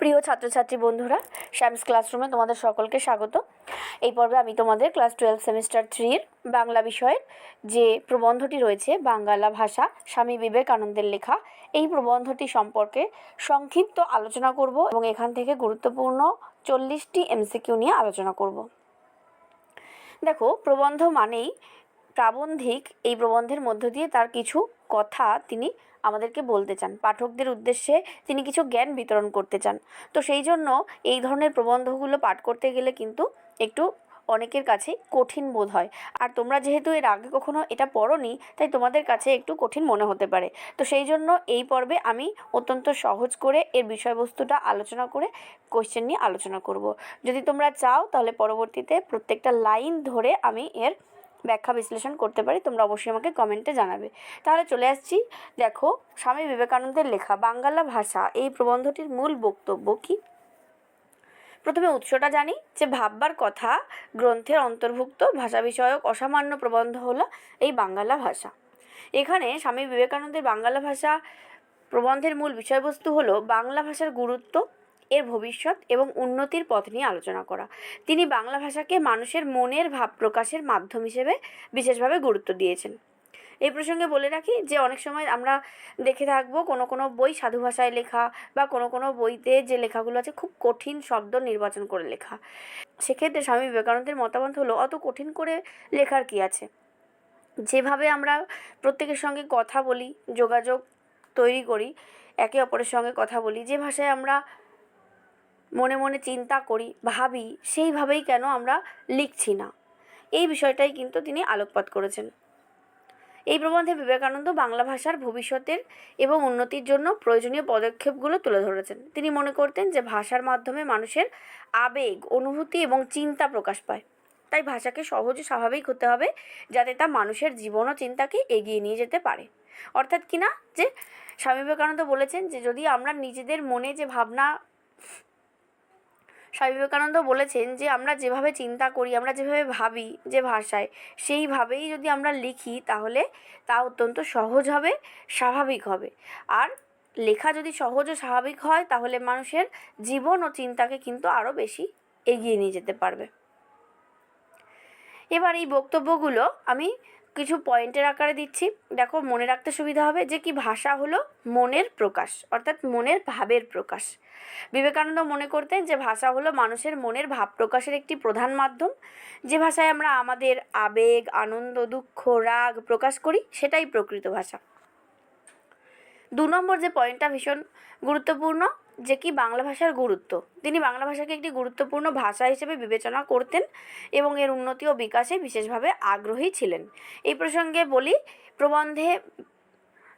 প্রিয় ছাত্রছাত্রী বন্ধুরা শ্যামস ক্লাসরুমে তোমাদের সকলকে স্বাগত। এই পর্বে আমি তোমাদের ক্লাস টুয়েলভ সেমিস্টার থ্রির বাংলা বিষয়ের যে প্রবন্ধটি রয়েছে বাঙ্গালা ভাষা, স্বামী বিবেকানন্দের লেখা, এই প্রবন্ধটি সম্পর্কে সংক্ষিপ্ত আলোচনা করব এবং এখান থেকে গুরুত্বপূর্ণ চল্লিশটি এমসিকিউ নিয়ে আলোচনা করব। দেখো, প্রবন্ধ মানেই প্রাবন্ধিক, এই প্রবন্ধের মধ্য দিয়ে তার কিছু কথা তিনি আমাদেরকে বলতে চান। পাঠকদের উদ্দেশ্যে তিনি কিছু জ্ঞান বিতরণ করতে চান। তো সেই জন্য এই ধরনের প্রবন্ধগুলো পাঠ করতে গেলে কিন্তু একটু অনেকের কাছে কঠিন বোধ হয়। আর তোমরা যেহেতু এর আগে কখনো এটা পড়োনি, তাই তোমাদের কাছে একটু কঠিন মনে হতে পারে। তো সেই জন্য এই পর্বে আমি অত্যন্ত সহজ করে এর বিষয়বস্তুটা আলোচনা করে কোশ্চেন নিয়ে আলোচনা করব। যদি তোমরা চাও, তাহলে পরবর্তীতে প্রত্যেকটা লাইন ধরে আমি এর ব্যাখ্যা বিশ্লেষণ করতে পারি, তোমরা অবশ্যই আমাকে কমেন্টে জানাবে। তাহলে চলে আসছি, দেখো, স্বামী বিবেকানন্দের লেখা, বাঙ্গালা ভাষা, এই প্রবন্ধটির মূল বক্তব্য কি? প্রথমে উৎসটা জানি, যে ভাববার কথা গ্রন্থের অন্তর্ভুক্ত ভাষা বিষয়ক অসামান্য প্রবন্ধ হলো এই বাঙ্গালা ভাষা। এখানে স্বামী বিবেকানন্দের বাঙ্গালা ভাষা প্রবন্ধের মূল বিষয়বস্তু হলো বাংলা ভাষার গুরুত্ব এর ভবিষ্যৎ এবং উন্নতির পথ নিয়ে আলোচনা করা। তিনি বাংলা ভাষাকে মানুষের মনের ভাব প্রকাশের মাধ্যম হিসেবে বিশেষভাবে গুরুত্ব দিয়েছেন। এই প্রসঙ্গে বলে রাখি যে, অনেক সময় আমরা দেখে থাকব কোনো কোনো বই সাধু ভাষায় লেখা বা কোনো কোনো বইতে যে লেখাগুলো আছে খুব কঠিন শব্দ নির্বাচন করে লেখা। সেক্ষেত্রে স্বামী বিবেকানন্দের মতামত হলো, অত কঠিন করে লেখার কি আছে? যেভাবে আমরা প্রত্যেকের সঙ্গে কথা বলি, যোগাযোগ তৈরি করি, একে অপরের সঙ্গে কথা বলি, যে ভাষায় আমরা মনে মনে চিন্তা করি, ভাবি, সেইভাবেই কেন আমরা লিখছি না? এই বিষয়টাই কিন্তু তিনি আলোকপাত করেছেন। এই প্রবন্ধে বিবেকানন্দ বাংলা ভাষার ভবিষ্যতের এবং উন্নতির জন্য প্রয়োজনীয় পদক্ষেপগুলো তুলে ধরেছেন। তিনি মনে করতেন যে ভাষার মাধ্যমে মানুষের আবেগ, অনুভূতি এবং চিন্তা প্রকাশ পায়। তাই ভাষাকে সহজ স্বাভাবিক হতে হবে যাতে তা মানুষের জীবন ও চিন্তাকে এগিয়ে নিয়ে যেতে পারে। অর্থাৎ কিনা যে স্বামী বিবেকানন্দ বলেছেন যে যদি আমরা নিজেদের মনে যে ভাবনা স্বামী বিবেকানন্দ বলেছেন যে, আমরা যেভাবে চিন্তা করি, আমরা যেভাবে ভাবি যে ভাষায়, সেইভাবেই যদি আমরা লিখি, তাহলে তা অত্যন্ত সহজ হবে, স্বাভাবিক হবে। আর লেখা যদি সহজ ও স্বাভাবিক হয়, তাহলে মানুষের জীবন ও চিন্তাকে কিন্তু আরও বেশি এগিয়ে নিয়ে যেতে পারবে। এবার এই বক্তব্যগুলো আমি কিছু পয়েন্টের আকারে দিচ্ছি। দেখো, মনে রাখতে সুবিধা হবে যে কি ভাষা হলো মনের প্রকাশ, অর্থাৎ মনের ভাবের প্রকাশ। বিবেকানন্দ মনে করতেন যে ভাষা হলো মানুষের মনের ভাব প্রকাশের একটি প্রধান মাধ্যম। যে ভাষায় আমরা আমাদের আবেগ, আনন্দ, দুঃখ, রাগ প্রকাশ করি, সেটাই প্রকৃত ভাষা। দু নম্বর যে পয়েন্টটা ভীষণ গুরুত্বপূর্ণ যে কি বাংলা ভাষার গুরুত্ব। তিনি বাংলা ভাষাকে একটি গুরুত্বপূর্ণ ভাষা হিসেবে বিবেচনা করতেন এবং এর উন্নতি ও বিকাশে বিশেষভাবে আগ্রহী ছিলেন। এই প্রসঙ্গে বলি, প্রবন্ধে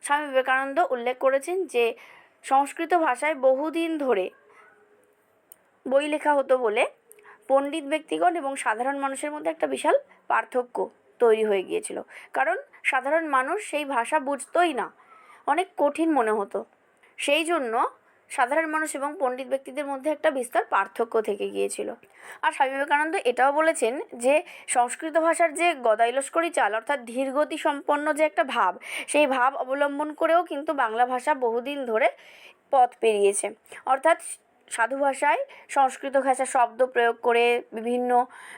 স্বামী বিবেকানন্দ উল্লেখ করেছেন যে, সংস্কৃত ভাষায় বহুদিন ধরে বই লেখা হতো বলে পণ্ডিত ব্যক্তিগণ এবং সাধারণ মানুষের মধ্যে একটা বিশাল পার্থক্য তৈরি হয়ে গিয়েছিল। কারণ সাধারণ মানুষ সেই ভাষা বুঝতোই না। অনেক কঠিন মনে হতো। সেই জন্য সাধারণ মানুষ এবং পণ্ডিত ব্যক্তিদের মধ্যে একটা বিস্তর পার্থক্য থেকে গিয়েছিল। আর স্বামী বিবেকানন্দ এটাও বলেছেন যে, সংস্কৃত ভাষার যে গদাইলস্করী চাল, অর্থাৎ ধীরগতি সম্পন্ন যে একটা ভাব, সেই ভাব অবলম্বন করেও কিন্তু বাংলা ভাষা বহুদিন ধরে পথ পেরিয়েছে। অর্থাৎ সাধু ভাষায় সংস্কৃত ভাষা শব্দ প্রয়োগ করে, বিভিন্ন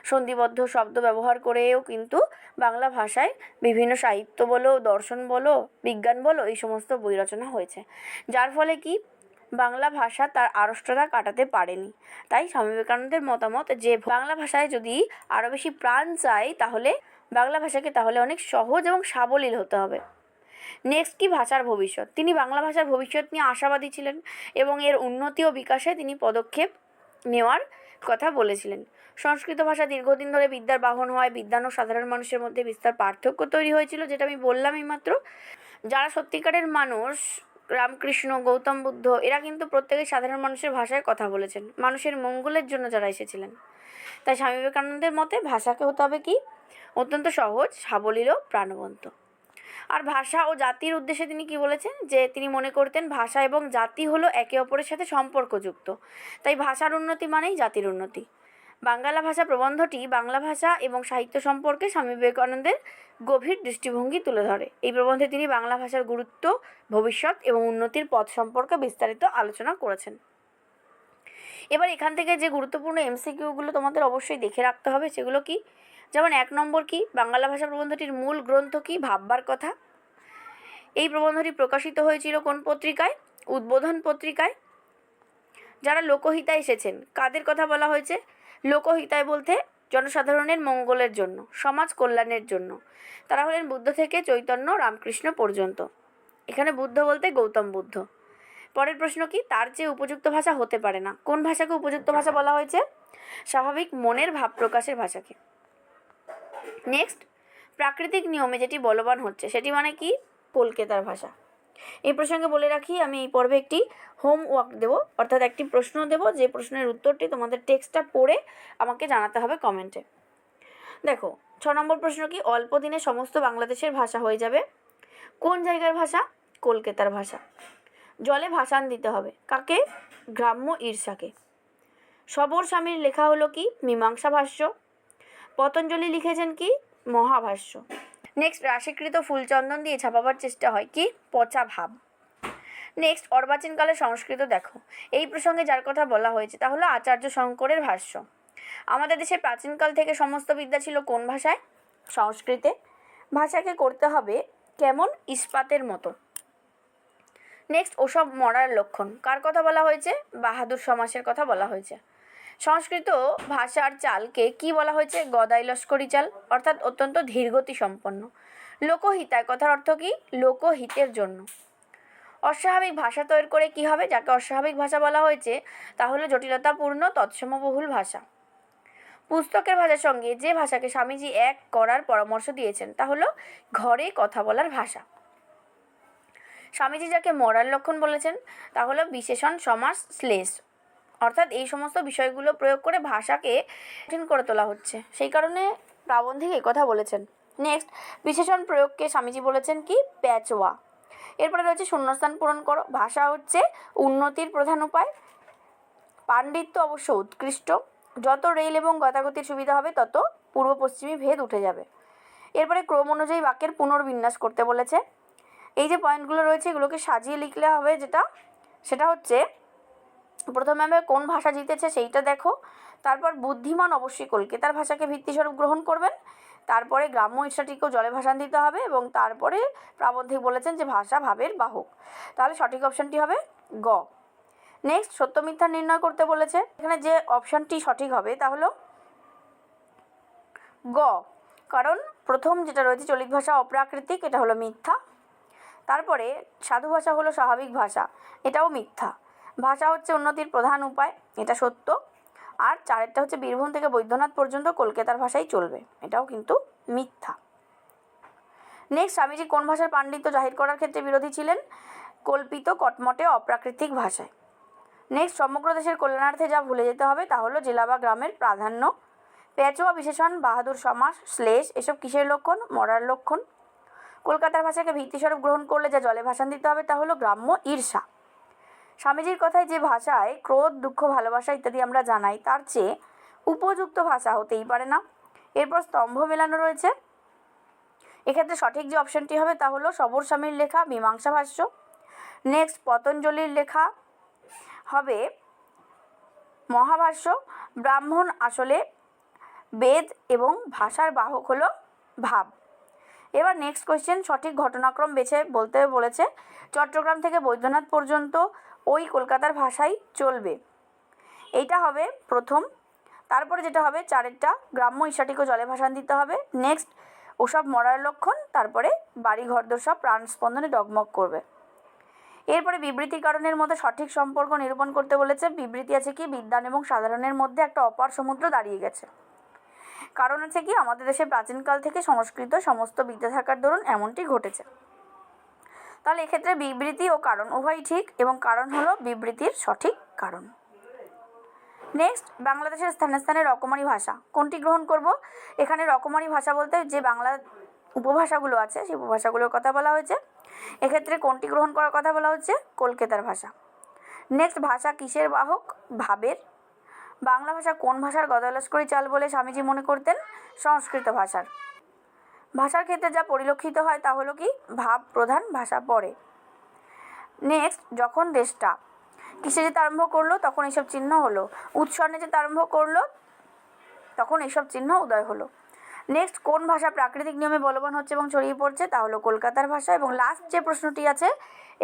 সন্ধিবদ্ধ শব্দ ব্যবহার করেও কিন্তু বাংলা ভাষায় বিভিন্ন সাহিত্য বলো, দর্শন বলো, বিজ্ঞান বলো, এই সমস্ত বই রচনা হয়েছে। যার ফলে কি? বাংলা ভাষা তার আড়ষ্টতা কাটাতে পারেনি। তাই স্বামী বিবেকানন্দের মতামত যে, বাংলা ভাষায় যদি আরও বেশি প্রাণ চাই তাহলে বাংলা ভাষাকে তাহলে অনেক সহজ এবং সাবলীল হতে হবে। নেক্সট কি? ভাষার ভবিষ্যৎ। তিনি বাংলা ভাষার ভবিষ্যৎ নিয়ে আশাবাদী ছিলেন এবং এর উন্নতি ও বিকাশে তিনি পদক্ষেপ নেওয়ার কথা বলেছিলেন। সংস্কৃত ভাষা দীর্ঘদিন ধরে বিদ্যার বাহন হয়, বিদ্যান ও সাধারণ মানুষের মধ্যে বিস্তার পার্থক্য তৈরি হয়েছিল, যেটা আমি বললাম মাত্র। যারা সত্যিকারের মানুষ রামকৃষ্ণ, গৌতম বুদ্ধ, এরা কিন্তু প্রত্যেকেই সাধারণ মানুষের ভাষায় কথা বলেছেন। মানুষের মঙ্গলের জন্য যারা এসেছিলেন। তাই স্বামী বিবেকানন্দের মতে ভাষাকে হতে হবে কি? অত্যন্ত সহজ, সাবলীল, প্রাণবন্ত। আর ভাষা ও জাতির উদ্দেশ্যে তিনি কি বলেছেন? যে তিনি মনে করতেন ভাষা এবং জাতি হলো একে অপরের সাথে সম্পর্কযুক্ত। তাই ভাষার উন্নতি মানেই জাতির উন্নতি। বাংলা ভাষা প্রবন্ধটি বাংলা ভাষা এবং সাহিত্য সম্পর্কে স্বামী বিবেকানন্দের গভীর দৃষ্টিভঙ্গি তুলে ধরে। এই প্রবন্ধে তিনি বাংলা ভাষার গুরুত্ব, ভবিষ্যৎ এবং উন্নতির পথ সম্পর্কে বিস্তারিত আলোচনা করেছেন। এবার এখান থেকে যে গুরুত্বপূর্ণ এমসিকিউগুলো তোমাদের অবশ্যই দেখে রাখতে হবে, সেগুলো কি? যেমন এক নম্বর কি? বাংলা ভাষা প্রবন্ধটির মূল গ্রন্থ কি? ভাববার কথা। এই প্রবন্ধটি প্রকাশিত হয়েছিল কোন পত্রিকায়? উদ্বোধন পত্রিকায়। যারা লোকহিতায় এসেছেন, কাদের কথা বলা হয়েছে? লোকহিতায় বলতে জনসাধারণের মঙ্গলের জন্য, সমাজ কল্যাণের জন্য। তারা হলেন বুদ্ধ থেকে চৈতন্য রামকৃষ্ণ পর্যন্ত। এখানে বুদ্ধ বলতে গৌতম বুদ্ধ। পরের প্রশ্ন কি? তার চেয়ে উপযুক্ত ভাষা হতে পারে না। কোন ভাষাকে উপযুক্ত ভাষা বলা হয়েছে? স্বাভাবিক মনের ভাব প্রকাশের ভাষাকে। নেক্সট প্রাকৃতিক নিয়মে যেটি বলবান হচ্ছে, সেটি মানে কি? কলকাতার ভাষা। এই প্রসঙ্গে বলে রাখি, আমি এই পর্বে একটি হোমওয়ার্ক দেবো, অর্থাৎ একটি প্রশ্ন দেবো, যে প্রশ্নের উত্তরটি তোমাদের টেক্সটটা পড়ে আমাকে জানাতে হবে কমেন্টে। দেখো, ছ নম্বর প্রশ্ন কি? অল্প দিনে সমস্ত বাংলাদেশের ভাষা হয়ে যাবে। কোন জায়গার ভাষা? কলকাতার ভাষা। জলে ভাসান দিতে হবে। কাকে? গ্রাম্য ঈর্ষাকে। সবর স্বামীর লেখা হলো কি? মীমাংসা ভাষ্য। পতঞ্জলি লিখেছেন কি? মহাভাষ্য। নেক্সট রাশিকৃত ফুলচন্দন দিয়ে ছাপাবার চেষ্টা হয়। কি? পচা ভাব। নেক্সট অর্বাচীনকালে সংস্কৃত দেখো। এই প্রসঙ্গে যার কথা বলা হয়েছে তা হলো আচার্য শঙ্করের ভাষ্য। আমাদের দেশে প্রাচীনকাল থেকে সমস্ত বিদ্যা ছিল কোন ভাষায়? সংস্কৃতে। ভাষাকে করতে হবে কেমন? ইস্পাতের মতো। নেক্সট ওসব মরার লক্ষণ। কার কথা বলা হয়েছে? বাহাদুর সমাসের কথা বলা হয়েছে। সংস্কৃত ভাষার চালকে কি বলা হয়েছে? গদাই লস্করি চাল, অর্থাৎ অত্যন্ত ধীরগতি সম্পন্ন লোকহিতায় কথার অর্থ কি? লোকহিতের জন্য। অস্বাভাবিক ভাষা তৈরি করে কি হবে? যাকে অস্বাভাবিক ভাষা বলা হয়েছে, তা হলো জটিলতাপূর্ণ, তৎসমবহুল ভাষা। পুস্তকের ভাষার সঙ্গে যে ভাষাকে স্বামীজি এক করার পরামর্শ দিয়েছেন, তা হলো ঘরে কথা বলার ভাষা। স্বামীজি যাকে মরার লক্ষণ বলেছেন, তা হলো বিশেষণ, সমাস, শ্লেষ। অর্থাৎ এই সমস্ত বিষয়গুলো প্রয়োগ করে ভাষাকে কঠিন করে তোলা হচ্ছে। সেই কারণে প্রাবন্ধিক এই কথা বলেছেন। নেক্সট বিশেষণ প্রয়োগকে স্বামীজি বলেছেন কি? প্যাচওয়া। এরপরে রয়েছে শূন্যস্থান পূরণ করো। ভাষা হচ্ছে উন্নতির প্রধান উপায়। পাণ্ডিত্য অবশ্য উৎকৃষ্ট। যত রেল এবং গতাগতির সুবিধা হবে, তত পূর্ব পশ্চিমী ভেদ উঠে যাবে। এরপরে ক্রম অনুযায়ী বাক্যের পুনর্বিন্যাস করতে বলেছে। এই যে পয়েন্টগুলো রয়েছে, এগুলোকে সাজিয়ে লিখলে হবে যেটা? সেটা হচ্ছে প্রথমে আমরা কোন ভাষা জিতেছে সেইটা দেখো। তারপর বুদ্ধিমান অবশ্যই কলকাতার ভাষাকে ভিত্তিস্বরূপ গ্রহণ করবেন। তারপরে গ্রাম্য ঈর্ষাটিকেও জলে ভাষান দিতে হবে এবং তারপরে প্রাবন্ধিক বলেছেন যে ভাষা ভাবের বাহক। তাহলে সঠিক অপশানটি হবে গ। নেক্সট, সত্য মিথ্যা নির্ণয় করতে বলেছে। এখানে যে অপশানটি সঠিক হবে তা হলো গ। কারণ প্রথম যেটা রয়েছে চলিত ভাষা অপ্রাকৃতিক, এটা হলো মিথ্যা। তারপরে সাধু ভাষা হলো স্বাভাবিক ভাষা, এটাও মিথ্যা। ভাষা হচ্ছে উন্নতির প্রধান উপায়, এটা সত্য। আর চারেরটা হচ্ছে বীরভূম থেকে বৈদ্যনাথ পর্যন্ত কলকাতার ভাষাই চলবে, এটাও কিন্তু মিথ্যা। নেক্সট স্বামীজি কোন ভাষার পাণ্ডিত্য জাহির করার ক্ষেত্রে বিরোধী ছিলেন? কল্পিত, কটমটে, অপ্রাকৃতিক ভাষায়। নেক্সট সমগ্র দেশের কল্যাণার্থে যা ভুলে যেতে হবে তা হলো জেলা বা গ্রামের প্রাধান্য। পেঁচোয়া বিশেষণ, বাহাদুর সমাস, শ্লেষ, এসব কিসের লক্ষণ? মরার লক্ষণ। কলকাতার ভাষাকে ভিত্তিস্বরূপ গ্রহণ করলে যা জলে ভাষান দিতে হবে তা হলো গ্রাম্য ঈর্ষা। স্বামীজির কথায় যে ভাষায় ক্রোধ, দুঃখ, ভালোবাসা ইত্যাদি আমরা জানাই, তার চেয়ে উপযুক্ত ভাষা হতেই পারে না। এরপর স্তম্ভ মেলানো রয়েছে। এক্ষেত্রে সঠিক যে অপশনটি হবে তা হলো সবর স্বামীর লেখা, মীমাংসা ভাষ্য। নেক্সট, পতঞ্জলির লেখা হবে মহাভাষ্য। ব্রাহ্মণ আসলে বেদ এবং ভাষার বাহক হলো ভাব। এবার নেক্সট কোয়েশ্চেন সঠিক ঘটনাক্রম বেছে বলতে বলেছে চট্টগ্রাম থেকে বৈদ্যনাথ পর্যন্ত ওই কলকাতার ভাষাই চলবে। এইটা হবে প্রথম। তারপরে যেটা হবে, চারেরটা। গ্রাম্য ঈশাটিকে জলে ভাসান দিতে হবে। নেক্সট ওসব মরার লক্ষণ, তারপরে বাড়ি ঘরদোর সব প্রাণ স্পন্দনে ডগমগ করবে। এরপরে বিবৃতি কারণের মধ্যে সঠিক সম্পর্ক নিরূপণ করতে বলেছে। বিবৃতি আছে কি? বিজ্ঞান এবং সাধারণের মধ্যে একটা অপার সমুদ্র দাঁড়িয়ে গেছে। কারণ আছে কি? আমাদের দেশে প্রাচীনকাল থেকে সংস্কৃত সমস্ত বিদ্যা থাকার দরুন এমনটি ঘটেছে। তাহলে এক্ষেত্রে বিবৃতি ও কারণ উভয়ই ঠিক এবং কারণ হলো বিবৃতির সঠিক কারণ। নেক্সট বাংলাদেশের স্থানে স্থানে রকমারি ভাষা। কোনটি গ্রহণ করব? এখানে রকমারি ভাষা বলতে যে বাংলা উপভাষাগুলো আছে, সেই উপভাষাগুলোর কথা বলা হয়েছে। এক্ষেত্রে কোনটি গ্রহণ করার কথা বলা হচ্ছে? কলকাতার ভাষা। নেক্সট ভাষা কিসের বাহক? ভাবের। বাংলা ভাষা কোন ভাষার গদালস্করী চাল বলে স্বামীজি মনে করতেন? সংস্কৃত ভাষার। ভাষার ক্ষেত্রে যা পরিলক্ষিত হয় তা হলো কি? ভাব প্রধান ভাষা পড়ে। নেক্সট যখন দেশটা কিসে যেতে আরম্ভ করল, তখন এইসব চিহ্ন হলো। উৎসর্ণে যেতে আরম্ভ করল, তখন এসব চিহ্ন উদয় হলো। নেক্সট কোন ভাষা প্রাকৃতিক নিয়মে বলবান হচ্ছে এবং ছড়িয়ে পড়ছে, তা হলো কলকাতার ভাষা। এবং লাস্ট যে প্রশ্নটি আছে,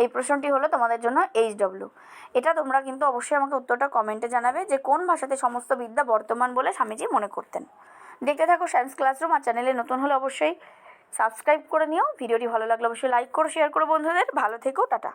এই প্রশ্নটি হলো তোমাদের জন্য এইচ ডব্লিউ এটা তোমরা কিন্তু অবশ্যই আমাকে উত্তরটা কমেন্টে জানাবে যে কোন ভাষাতে সমস্ত বিদ্যা বর্তমান বলে স্বামীজি মনে করতেন। দেখতে থাকো সায়েন্স ক্লাসরুম আর চ্যানেলে নতুন হলে অবশ্যই সাবস্ক্রাইব করে নিও। ভিডিওটি ভালো লাগলে অবশ্যই লাইক করো শেয়ার করো বন্ধুদের। ভালো থেকো, টাটা।